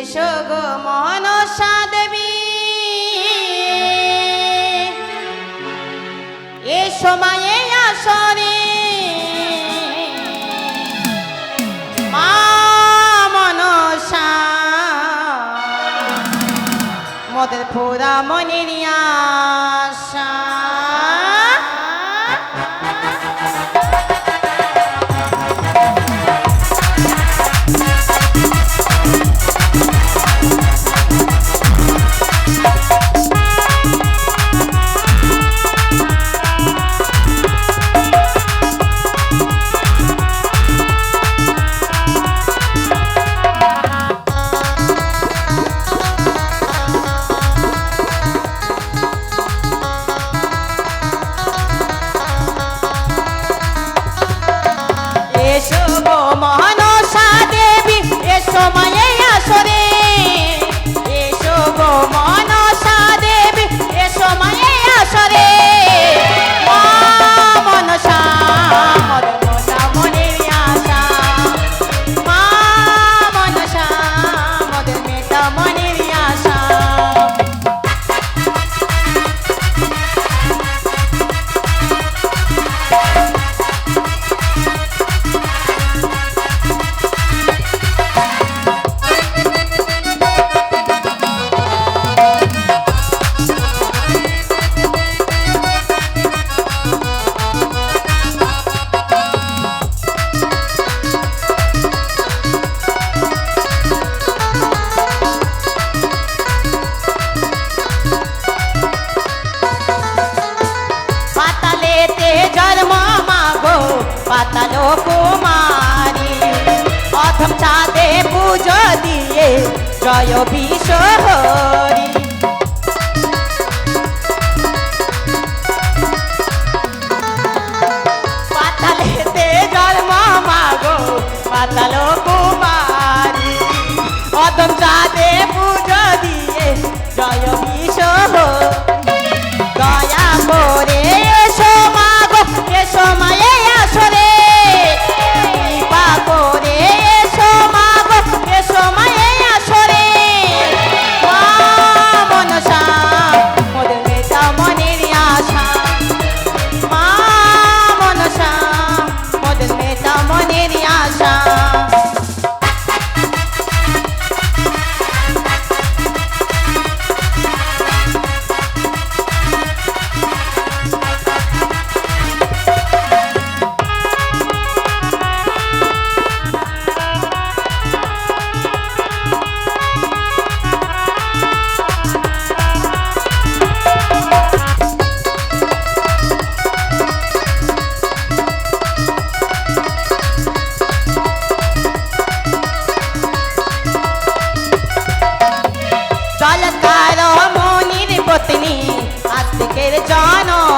এসো গো মনসা দেবী। এ সময়ে আসরে। মা মনসা। মদের ফোরা মনেরিয়া আশা। কাতালো কুমারি। প্রথম চাঁদে পুজো দিয়ে জয় বিশ্বরি পাতালেতে জন্ম মাগো পাতালো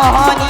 Огонь!